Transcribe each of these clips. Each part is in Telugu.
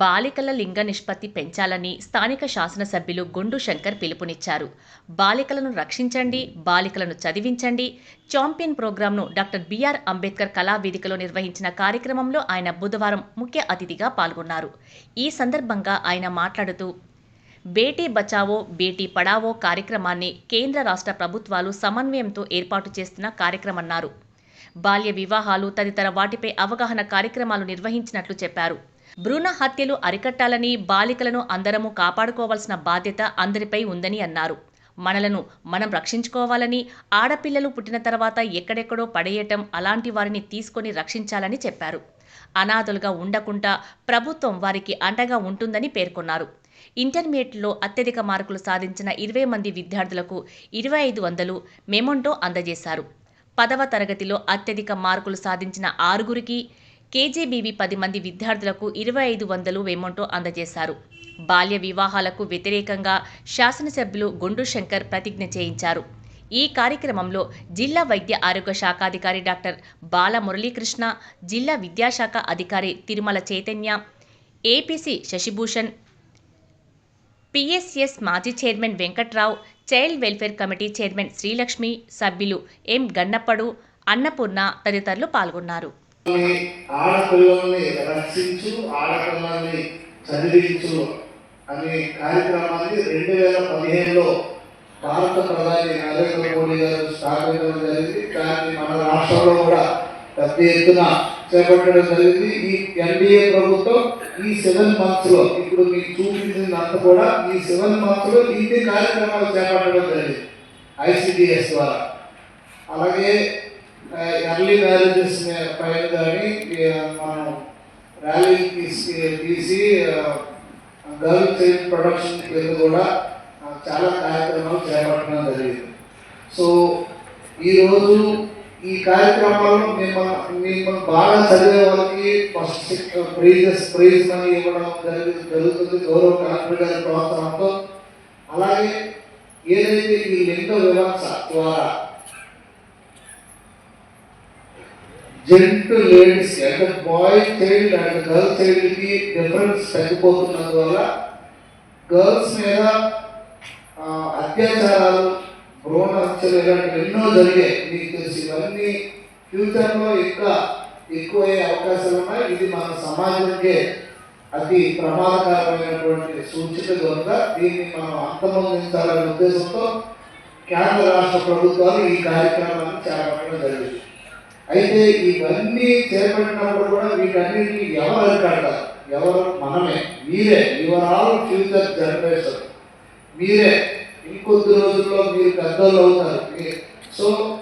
బాలికల లింగ నిష్పత్తి పెంచాలని స్థానిక శాసనసభ్యులు గుండు శంకర్ పిలుపునిచ్చారు. బాలికలను రక్షించండి బాలికలను చదివించండి. చాంపియన్ ప్రోగ్రాంను డాక్టర్ బిఆర్ అంబేద్కర్ కళావేదికలో నిర్వహించిన కార్యక్రమంలో ఆయన బుధవారం ముఖ్య అతిథిగా పాల్గొన్నారు. ఈ సందర్భంగా ఆయన మాట్లాడుతూ బేటీ బచావో బేటీ పడావో కార్యక్రమాన్ని కేంద్ర రాష్ట్ర ప్రభుత్వాలు సమన్వయంతో ఏర్పాటు చేస్తున్న కార్యక్రమన్నారు. బాల్య వివాహాలు తదితర వాటిపై అవగాహన కార్యక్రమాలు నిర్వహించినట్లు చెప్పారు. భ్రూణ హత్యలు అరికట్టాలని బాలికలను అందరము కాపాడుకోవాల్సిన బాధ్యత అందరిపై ఉందని అన్నారు. మనలను మనం రక్షించుకోవాలని ఆడపిల్లలు పుట్టిన తర్వాత ఎక్కడెక్కడో పడేయటం అలాంటి వారిని తీసుకొని రక్షించాలని చెప్పారు. అనాథలుగా ఉండకుండా ప్రభుత్వం వారికి అండగా ఉంటుందని పేర్కొన్నారు. ఇంటర్మీడియట్లో అత్యధిక మార్కులు సాధించిన ఇరవై మంది విద్యార్థులకు ఇరవై ఐదు వందలు మెమొంటో అందజేశారు. పదవ తరగతిలో అత్యధిక మార్కులు సాధించిన ఆరుగురికి కేజీబీవీ పది మంది విద్యార్థులకు ఇరవై ఐదు వందలు వెమొంటో అందజేశారు. బాల్య వివాహాలకు వ్యతిరేకంగా శాసనసభ్యులు గుండు శంకర్ ప్రతిజ్ఞ చేయించారు. ఈ కార్యక్రమంలో జిల్లా వైద్య ఆరోగ్య శాఖాధికారి డాక్టర్ బాల మురళీకృష్ణ జిల్లా విద్యాశాఖ అధికారి తిరుమల చైతన్య ఏపీసీ శశిభూషణ్ పిఎస్ఎస్ మాజీ chairman Venkatrao child welfare committee chairman Srilakshmi సభ్యులు ఎం గన్నప్పడు అన్నపూర్ణ తదితరులు పాల్గొన్నారు. ఆడపిల్లల్ని రక్షించు ఆడపిల్లల్ని చదివించు అనే కార్యక్రమాన్ని రెండు వేల పదిహేనులో భారత ప్రధాని నరేంద్ర మోడీ గారు స్థాపించడం జరిగింది. కానీ మన రాష్ట్రంలో కూడా పెద్ద ఎత్తున చేపట్టడం జరిగింది. ఈ ఎన్డీఏ ప్రభుత్వం ఈ సెవెన్ మంత్స్లో ఇప్పుడు మీకు చూపించినంత కూడా ఈ సెవెన్ మంత్స్లో ఇన్ని కార్యక్రమాలు చేపట్టడం జరిగింది ఐసిడిఎస్ ద్వారా. అలాగే ఎర్లీ మ్యారేజెస్ పైన కానీ మనం ర్యాలీ తీసి తీసి గర్ల్ చైల్డ్ ప్రొడక్షన్ కింద కూడా చాలా కార్యక్రమాలు చేపట్టడం జరిగింది. సో ఈరోజు ఈ కార్యక్రమాల్లో మిమ్మల్ని మిమ్మల్ని బాగా చదివే వాళ్ళకి ఫస్ట్ ప్రైజెస్ ప్రైజ్ మనీ ఇవ్వడం జరిగింది జరుగుతుంది గౌరవ కలెక్టర్ గారి ప్రోత్సాహంతో. అలాగే ఏదైతే ఈ లింగ వివక్ష ద్వారా జెంట్ లేడీస్ అంటే బాయ్ చైల్డ్ అండ్ గర్ల్ చైల్డ్కి డిఫరెన్స్ తగ్గిపోతున్నందువల్ల గర్ల్స్ మీద అత్యాచారాలు భ్రూణ హత్యలు ఇలాంటివి ఎన్నో జరిగాయి. మీకు తెలిసి ఇవన్నీ ఫ్యూచర్లో ఇంకా ఎక్కువయ్యే అవకాశాలు ఉన్నాయి. ఇది మన సమాజంకే అతి ప్రమాదకరమైనటువంటి సూచిక కనుక దీన్ని మనం అంతమొందించాలనే ఉద్దేశంతో కేంద్ర రాష్ట్ర ప్రభుత్వాలు ఈ కార్యక్రమాన్ని చేపట్టడం జరిగింది. అయితే ఇవన్నీ చేపట్టినప్పుడు కూడా వీటన్నిటిని ఎవరు అరికడతారు? ఎవరు? మనమే. మీరే. యువర్ ఆల్ ఫ్యూచర్ జనరేషన్ మీరే. ఇంకొద్ది రోజుల్లో మీరు పెద్దలు అవుతారు. సో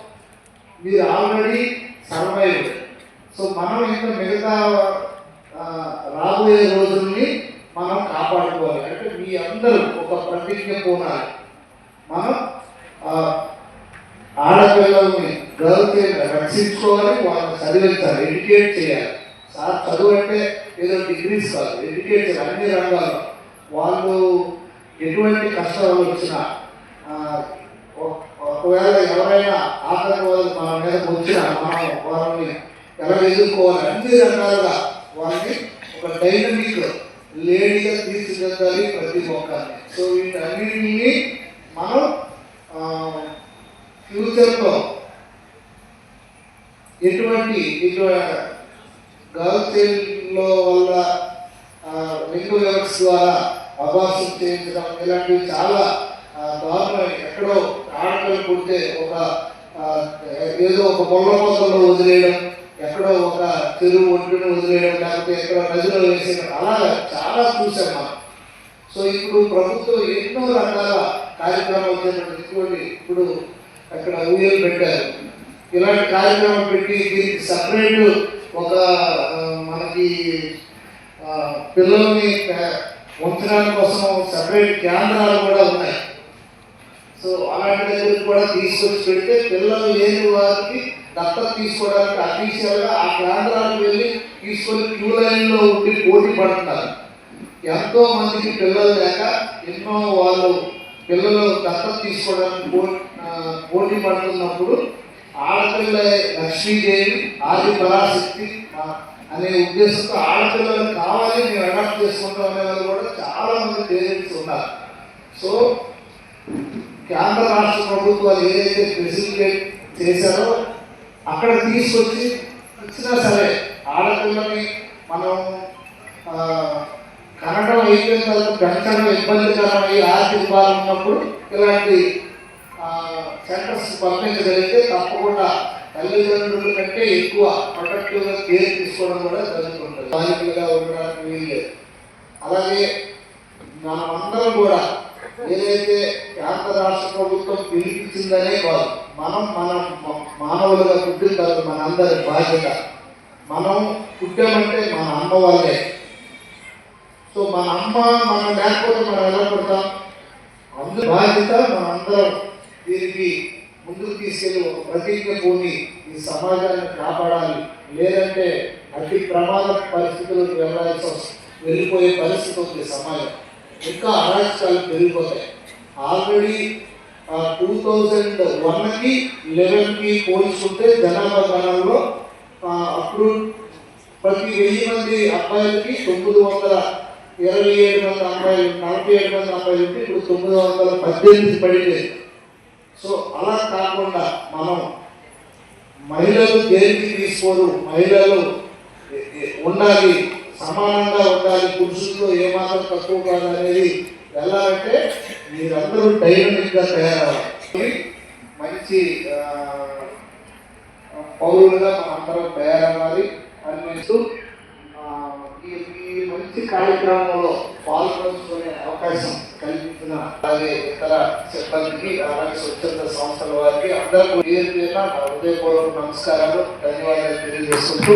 మీరు ఆల్రెడీ సర్వైవ్ సో మనం ఇంకా మిగతా రాబోయే రోజుల్ని మనం కాపాడుకోవాలి. అంటే మీ అందరూ ఒక ప్రతిజ్ఞ పోనాలి. మనం ఆడపిల్లల్ని గర్ల్ రక్షించుకోవాలి వాళ్ళని చదివించాలి ఎడ్యుకేట్ చేయాలి. సార్ చదువు అంటే ఏదో డిగ్రీస్ కాదు ఎడ్యుకేట్ చేయాలి అన్ని రంగాల్లో. వాళ్ళు ఎటువంటి కష్టాలు వచ్చినా ఒక- ఒకవేళ ఎవరైనా ఆటంకవాదులు మన మీద వచ్చినా మనం వాళ్ళని ఎలా ఎదుర్కోవాలి అన్ని రకాలుగా వాళ్ళని ఒక డైనమిక్ లేడీగా తీర్చిదిద్దాలి ప్రతి ఒక్కరిని. సో వీటన్నిటిని మనం ఫ్యూచర్లో ఎటువంటి ఇటు గర్ల్ వల్ల ఆ, లింగ ద్వారా అభాసం చేయించడం ఇలాంటివి చాలా ఆ, దారుణం ఎక్కడో ఆడపిల్ల పుడితే ఒక ఏదో ఒక పొల్ల మొత్తంలో వదిలేయడం ఎక్కడో ఒక చెరువు ఒంటిని వదిలేయడం లేకపోతే ఎక్కడో నదిలో వేసేయడం అలా చాలా చూసాం మనం. సో ఇప్పుడు ప్రభుత్వం ఎన్నో రకాల కార్యక్రమాలు చేసినటువంటి ఇప్పుడు అక్కడ ఊయలు పెట్టారు. ఇలాంటి కార్యక్రమం పెట్టి దీనికి సపరేట్ ఒక మనకి పిల్లల్ని ఉంచడానికి కోసం సపరేట్ కేంద్రాలు కూడా ఉన్నాయి. సో అలాంటి దగ్గర కూడా తీసుకొచ్చి పెడితే పిల్లలు లేని వారికి దత్తత తీసుకోవడానికి అఫీషియల్గా ఆ కేంద్రాలకు వెళ్ళి తీసుకొని క్యూ లైన్లో ఉండి పోటీ పడుతున్నారు. ఎంతో మందికి పిల్లలు లేక ఎన్నో వాళ్ళు పిల్లలు దత్తత తీసుకోవడానికి పోటీ పడుతున్నప్పుడు ఆడపిల్ల లక్ష్మీదేవి ఆది పరాశక్తి అనే ఉద్దేశంతో ఆడపిల్లలు కావాలి మేము అడాప్ట్ చేసుకుంటాం అనే వాళ్ళు కూడా చాలా మంది పేరెంట్స్ ఉన్నారు. సో కేంద్ర రాష్ట్ర ప్రభుత్వాలు ఏదైతే ఫెసిలిటేట్ చేశారో అక్కడ తీసుకొచ్చి ఇచ్చినా సరే ఆడపిల్లని మనం కనడం అయిపోయిన తర్వాత పెంచడం ఇబ్బందికరమై ఆర్థిక బాధ ఉన్నప్పుడు ఇలాంటి సెంటర్స్ పంపించగలిగితే తప్పకుండా తల్లిదండ్రుల కంటే ఎక్కువ ప్రొటెక్టివ్గా కేర్ తీసుకోవడం కూడా జరుగుతుంటుంది. బాధితులుగా ఉండడానికి వీలు అలాగే మనం అందరం కూడా ఏదైతే కేంద్ర రాష్ట్ర ప్రభుత్వం పిలిపించిందనే కాదు మనం మన మానవులుగా పుట్టిన తర్వాత మన అందరి బాధ్యత. మనం పుట్టామంటే మన అమ్మ వాళ్ళే. సో మన అమ్మ మనం లేకపోతే మనం ఎలా పుడతాం? అందు బాధ్యత మన అందరం దీనికి ముందుకు తీసుకెళ్ళి. ఒక ప్రతిజ్ఞ పోటీ ఈ సమాజాన్ని కాపాడాలి. లేదంటే అతి ప్రమాద పరిస్థితులకు వెళ్ళాల్సి వస్తుంది వెళ్ళిపోయే పరిస్థితి ఉంది సమాజం. ఇంకా అరాచకాలు పెరిగిపోతాయి. ఆల్రెడీ టూ థౌజండ్ వన్కి లెవెన్కి పోల్చుకుంటే జనాభా గణంలో అప్పుడు ప్రతి వెయ్యి మంది అబ్బాయిలకి తొమ్మిది వందల ఇరవై ఏడు మంది అమ్మాయిలు నలభై ఏడు మంది అమ్మాయిలు ఉంటే ఇప్పుడు తొమ్మిది వందల పద్దెనిమిది పడింది సో అలా కాకుండా మనం మహిళలు దేనికి తీసుకోరు? మహిళలు ఉండాలి సమానంగా ఉండాలి పురుషుల్లో ఏమాత్రం తక్కువ కాదు అనేది వెళ్ళాలంటే మీరందరూ డైనమిక్గా తయారవ్వాలి. మంచి పౌరులుగా మనం అందరం తయారవ్వాలి. అని ఈ మంచి కార్యక్రమంలో పాల్గొనుకునే అవకాశం కల్పించిన అలాగే ఇతర సిబ్బందికి అలాగే స్వచ్ఛంద సంస్థల వారికి అందరికీ పేరు పేరున నా హృదయపూర్వక నమస్కారాలు ధన్యవాదాలు తెలియజేసుకుంటూ